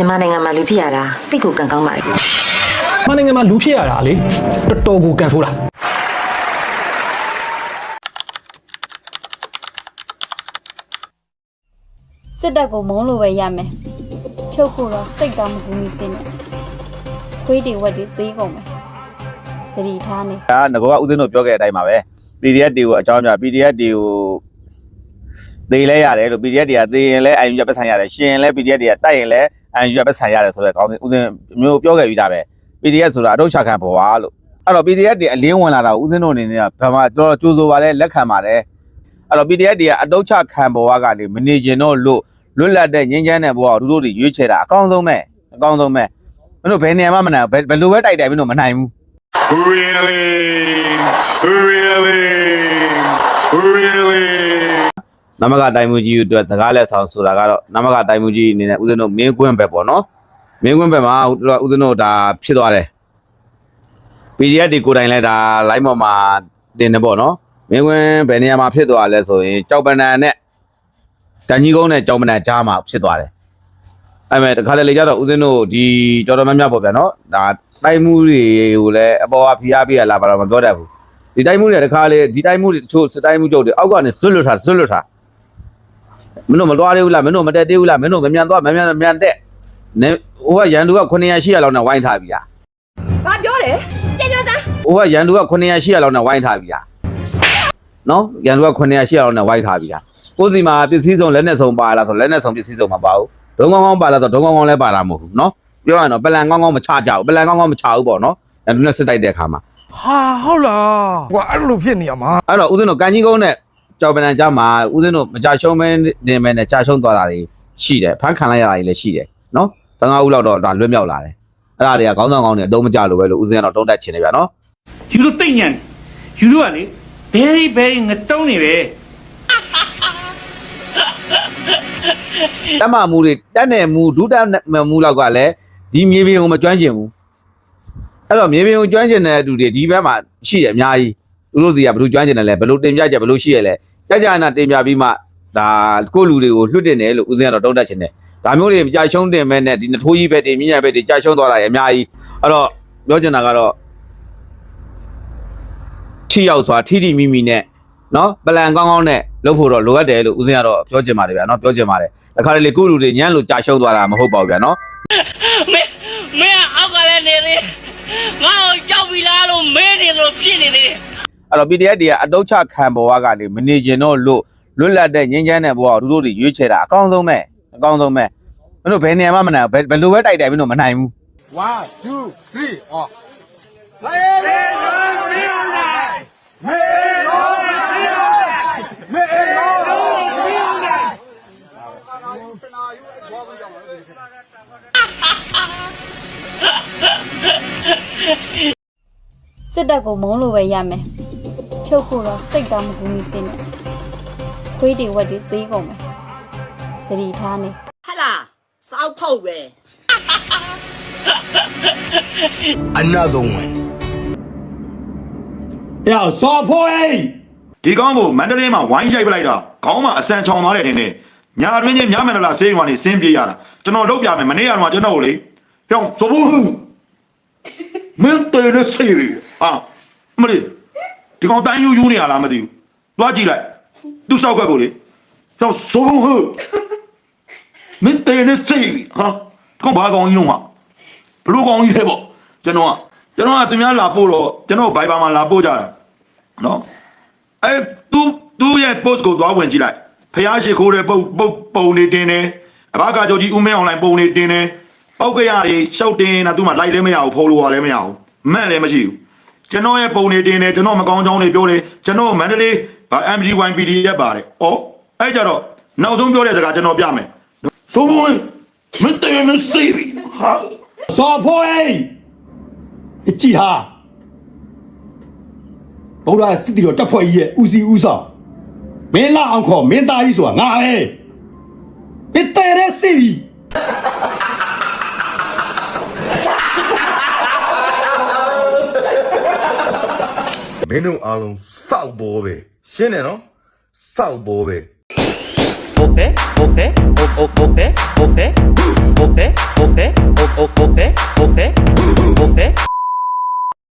မြန်မာနိုင်ငံမှာလူဖြစ်ရတာတိတ်ကိုကံကောင်းပါလေ။မနိုင်ငံမှာလူဖြစ်ရတာလေတော်တော်ကိုကန်ဆိုးတာစစ်တပ်ကိုမုန်းလို့ပဲရမယ်ချုပ်ဖို့တော့စိတ်ကောင်းမကူမီစင်းနဲ့ခွေးတွေဝက်တွေသေးကုန်မယ်သတိထားနေဒါကငကောကဦးစင်းတို့ပြောခဲ့တဲ့အတိုင်းပါပဲ PDF တွေကိုအကြောင်းပြ PDF တွေကိုသေလဲရတယ်လို့ PDF တွေကသေရင်လဲအယူရပတ်ဆိုင်ရတယ်ရှင်ရင်လဲ PDF တွေကတိုက်ရင်လဲ အယူရပတ်ဆိုင်ရတယ်ဆိုတော့ကောင်းဦးစင်းမျိုးပြောခဲ့ပြီးသားပဲ PDF ဆိုတာအထုတ်ချခံဘဝလို့အဲ့တော့ PDF တွေအလင်းဝင်လာတာကိုဦးစင်းတို့အနေနဲ့ကဘာမှတော့ကြိုးဆိုပါလဲလက်ခံပါတယ်အဲ့တော့ PDF တွေကအတုတ်ချခံဘဝကနေမနေကျင်တော့လို့လွတ်လပ်တဲ့ငြိမ်းချမ်းတဲ့ဘဝကိုတို့တို့တွေရွေးချယ်တာအကောင်းဆုံးပဲအကောင်းဆုံးပဲမင်းတို့ဘယ်နေရာမှမနိုင်ဘူးဘယ်ဘယ်လိုပဲတိုက်တိုက်မင်းတို့မနိုင်ဘူး Really? Really? Really? နမကတိုင်မှုကြီးအတွက်စကားလက်ဆောင်ဆိုတာကတော့နမကတိုင်မှုကြီးအနေနဲ့ဦးဇင်းတို့မင်းကွင်းပဲပေါ့နော်မင်းကွင်းပဲမှာဦးဇင်းတို့ဒါဖြစ်သွားတယ် PDF တွေကိုယ်တိုင်လဲဒါ line ပေါ်မှာတင်နေပေါ့နော်မင်းကွင်းဘယ်နေရာမှာဖြစ်သွားလဲဆိုရင်ကြောက်ပနံနဲ့တန်ကြီးကုန်းနဲ့ကြောက်ပနံကြားမှာဖြစ်သွားတယ်အဲ့မဲ့တခါလေလေကြတော့ဦးဇင်းတို့ဒီတော်တော်များများပေါ့ဗျာနော်ဒါတိုင်မှုတွေကိုလည်းအပေါ်ကဖိအားပေးရလာပါတော့မပြောတတ်ဘူးဒီတိုင်မှုတွေတခါလေဒီတိုင်မှုတွေတချို့စတိုင်မှုကြုတ်တွေအောက်ကနေဇွတ်လွတ်ထားဇွတ်လွတ်ထား မင်းတို့မသွားသေးဘူးလားမင်းတို့မတက်သေးဘူးလားမင်းတို့မမြန်သွားမမြန်မြန်တက်နေဟိုကရန်သူက900 800လောက်နဲ့ဝိုင်းထားပြီလားဘာပြောတယ်ကြည့်ကြသားဟိုကရန်သူက900 800လောက်နဲ့ဝိုင်းထားပြီလားနော်ရန်သူက900 800လောက်နဲ့ဝိုင်းထားပြီလားကိုယ်စီမှာပစ္စည်းစုံလက်နဲ့စုံပါလားဆိုလက်နဲ့စုံပစ္စည်းစုံမပါဘူးဒုံကောင်းကောင်းပါလားဆိုဒုံကောင်းကောင်းလည်းပါတာမဟုတ်ဘူးနော်ပြောရရင်တော့ပလန်ကောင်းကောင်းမချကြဘူးပလန်ကောင်းကောင်းမချဘူးပေါ့နော်ရန်သူနဲ့စစ်တိုက်တဲ့အခါမှာဟာဟုတ်လားကွာအဲ့လိုဖြစ်နေရမှာအဲ့တော့ဦးဇင်းတို့ကန်ကြီးကုန်းနဲ့ ကြောက်ပလန်ကြားမှာဦးဇင်းတို့မကြရှုံးမဲနေမဲနဲ့ကြာရှုံးသွားတာတွေရှိတယ်ဖမ်းခံလိုက်ရတာတွေလည်းရှိတယ်နော်တန်ခါဦးလောက်တော့ဒါလွတ်မြောက်လာတယ်အဲ့ဒါတွေကခေါင်းဆောင်ကောင်းတွေအတုံးမကြလို့ပဲလို့ဦးဇင်းကတော့တုံးတက်ချင်နေဗျာနော်ယူတို့တိတ်ညံယူတို့ကလေ very very ငတုံးနေပဲတက်မမှုတွေတက်နယ်မှုဒုတက်မှုလောက်ကလည်းဒီမြေပြင်ကိုမကျွမ်းကျင်ဘူးအဲ့တော့မြေပြင်ကိုကျွမ်းကျင်တဲ့သူတွေဒီဘက်မှာရှိတယ်အများကြီးသူတို့စီကဘယ်လိုကျွမ်းကျင်တယ်လဲဘယ်လိုတင်ပြချက်ဘယ်လိုရှိရလဲ ကြကြနာတင်ပြပြီးမှဒါကိုယ့်လူတွေကိုလွတ်တင်တယ်လို့ဦးဇင်းကတော့တုံးတက်ချင်တယ်ဒါမျိုးတွေကြာရှုံးတင်မဲ့နဲ့ဒီနထိုးကြီးဘက်တွေမြညာဘက်တွေကြာရှုံးသွားတာရအများကြီးအဲ့တော့ပြောချင်တာကတော့ချီရောက်စွာထိထိမိမိနဲ့နော်ပလန်ကောင်းကောင်းနဲ့လုပ်ဖို့တော့လိုအပ်တယ်လို့ဦးဇင်းကတော့ပြောချင်ပါတယ်ဗျာနော်ပြောချင်ပါတယ်တခါတလေကိုယ့်လူတွေညံ့လို့ကြာရှုံးသွားတာမဟုတ်ပါဘူးဗျာနော်မင်းမင်းကအောက်ကလည်းနေသေးငါ့ကိုကြောက်ပြီလားလို့မင်းနေလို့ဖြစ်နေသေးတယ် အဲ့တော့ PDF တွေကအတုတ်ချခံဘဝကနေမနေကျင်တော့လို့လွတ်လပ်တဲ့ငြိမ်းချမ်းတဲ့ဘဝကိုတို့တို့တွေရွေးချယ်တာအကောင်းဆုံးပဲအကောင်းဆုံးပဲမင်းတို့ဘယ်နေရာမှမနိုင်ဘူးဘယ်ဘယ်လိုပဲတိုက်တိုက်မင်းတို့မနိုင်ဘူး1 2 3 off စစ်တပ်ကိုမုန်းလို့ပဲရမယ် ဖြုတ်ဖို့တော့စိတ်ကမကူညီစင်းနဲ့ခွေးတွေဝက်တွေသေးကုန်မယ်တတိထားနေဟလာစောက်ဖုတ်ပဲ Another one. ယောက်စောဖိုးဟေးဒီကောင်းကိုမန္တလေးမှာဝိုင်းရိုက်ပလိုက်တာခေါင်းမှာအဆန်ချောင်သွားတယ်တင်တယ်ညာတွင်းချင်းညမန္တလာဆေးရုံကနေဆင်းပြေးရတာကျွန်တော်လုပ်ပြမယ်မနေ့ကတော့ကျွန်တော်ကိုလေပြောင်းသဘူမင်းတေရစေရီအာမလေး ဒီကောင်တန်းယူယူနေရလားမသိဘူးသွားကြည့်လိုက်သူ့စောက်ကက်ကိုလေဟောသဘောဟုမင်းတေးနေဆေးရီဟာဒီကောင်ဘာကောင်ကြီးလုံးဟာဘလူးကောင်ကြီးလဲပေါ့ကျွန်တော်ကကျွန်တော်ကသူများလာပို့တော့ကျွန်တော်ဘိုင်ဘာမှာလာပို့ကြတာနော်အဲသူသူ့ရဲ့ post ကိုသွားဝင်ကြည့်လိုက်ဖះရှိခိုးတဲ့ပုံပုံပုံနေတင်တယ်အဘကကြောကြီးဦးမင်း online ပုံနေတင်တယ်ပောက်ကရတွေရှောက်တင်တာသူမှ like လည်းမရဘူး follow လည်းမရဘူးမန့်လည်းမရှိဘူး ကျွန်တော်ရဲ့ပုံတွေတင်တယ်ကျွန်တော်မကောင်းကြောင်းတွေပြောတယ်ကျွန်တော်မန္တလေးဗာ MDY PDF ပါတယ်။အော်အဲ့ကြတော့နောက်ဆုံးပြောတဲ့စကားကျွန်တော်ပြမယ်။သို့မဟုတ်မတည့်မစိပြီဟာစော်ဖိုးဟေးအကြည့်ဟာဗုဒ္ဓစစ်တီတော်တပ်ဖွဲ့ကြီးရဲ့ဦးစီးဦးဆောင်မင်းလာအောင်ခေါ်မင်းသားကြီးဆိုတာငါပဲမတည့်ရဲစိပြီ မင်းတို့အားလုံးစောက်ဘောပဲရှင်းတယ်နော်စောက်ဘောပဲဟုတ်ပဲဟုတ်ပဲဟုတ်ဟုတ်ဟုတ်ပဲဟုတ်ပဲဟုတ်ပဲဟုတ်ပဲဟုတ်ပဲဟုတ်ဟုတ်ဟုတ်ပဲဟုတ်ပဲဟုတ်ပဲ